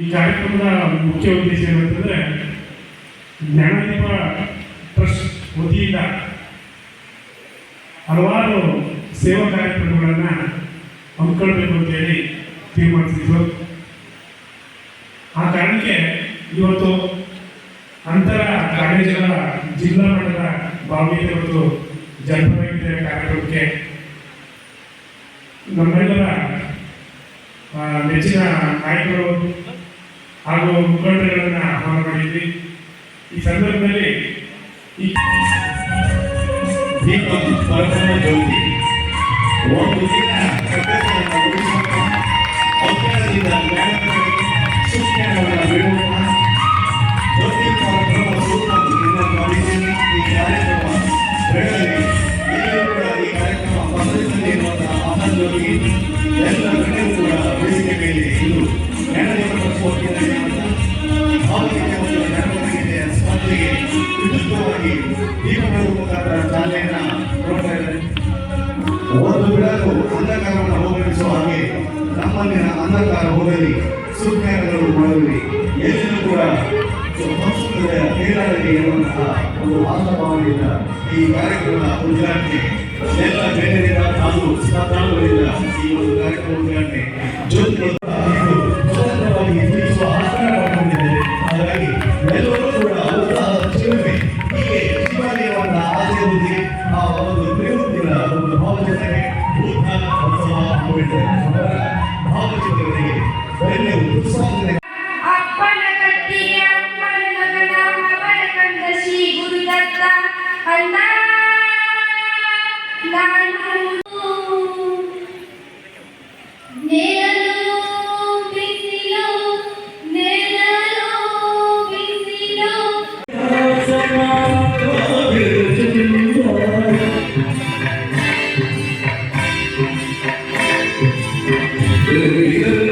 ಈ ಕಾರ್ಯಕ್ರಮದ ಮುಖ್ಯ ಉದ್ದೇಶ ಏನಂತಂದ್ರೆ ಜ್ಞಾನದೀಪ ಟ್ರಸ್ಟ್ ವತಿಯಿಂದ ಹಲವಾರು ಸೇವಾ ಕಾರ್ಯಕ್ರಮಗಳನ್ನು ಹಮ್ಮಿಕೊಳ್ಬೇಕು ಅಂತೇಳಿ ತೀರ್ಮಾನಿಸಿದ್ರು ಆ ಕಾರಣಕ್ಕೆ ಇವತ್ತು ಅಂತರ ಕಾಲೇಜುಗಳ ಜಿಲ್ಲಾ ಮಟ್ಟದ ಭಾವಗೀತೆ ಮತ್ತು ಜನಪದ ಕಾರ್ಯಕ್ರಮಕ್ಕೆ ನಮ್ಮೆಲ್ಲರ ನೆಚ್ಚಿನ ನಾಯಕರು ಹಾಗೂ ಮುಖಂಡರನ್ನ ಆಹ್ವಾನ ಮಾಡಿದ್ವಿ. ಈ ಸಂದರ್ಭದಲ್ಲಿ ಈ ಒಂದು ದಿನ ಒಂದು ಬಿಡಲು ಅಂಧಕಾರವನ್ನು ಹೋಗಲಿಸುವ ಹಾಗೆ ನಮ್ಮಲ್ಲಿನ ಅಂಧಕಾರ ಹೋಗಲಿ ಸುಜ್ಞಾನಗಳು ಮಾಡಲಿ ಎಲ್ಲಿಯೂ ಕೂಡ ಸಂಸ್ಕೃತಿಯ ಕ್ರೀಡಾದಲ್ಲಿ ಇರುವಂತಹ ಒಂದು ಆತ್ಮಭಾವನೆಯಿಂದ ಈ ಕಾರ್ಯಕ್ರಮದ ಉದ್ಘಾಟನೆ, ಎಲ್ಲ ಬೇರೆ ತಾಲೂಕು ಸ್ಪರ್ಧಾಳುಗಳಿಂದ ಈ ಒಂದು ಕಾರ್ಯಕ್ರಮ ಉದ್ಘಾಟನೆ ಜ್ಯೋತಿ ನಾವು ಒಂದು ಪ್ರಯೋಗದಿಂದ ಒಂದು ಭಾವಚಿತ್ರಕ್ಕೆ ಭೂತ ಸಹ ಹಮ್ಮಿದ್ದೇವೆ ಭಾವಚಿತ್ರಗಳಿಗೆ ಬೆಲೆ ಉತ್ಸಾಹದಿಂದ ಅಪ್ಪನ ಕಟ್ಟಿಗೆ ಅಪ್ಪನ ಮಗನ ಅವನ ಕಂದ ಶ್ರೀ ಗುರುದತ್ತ ಅಣ್ಣ ನಾನು ನೇರ Ele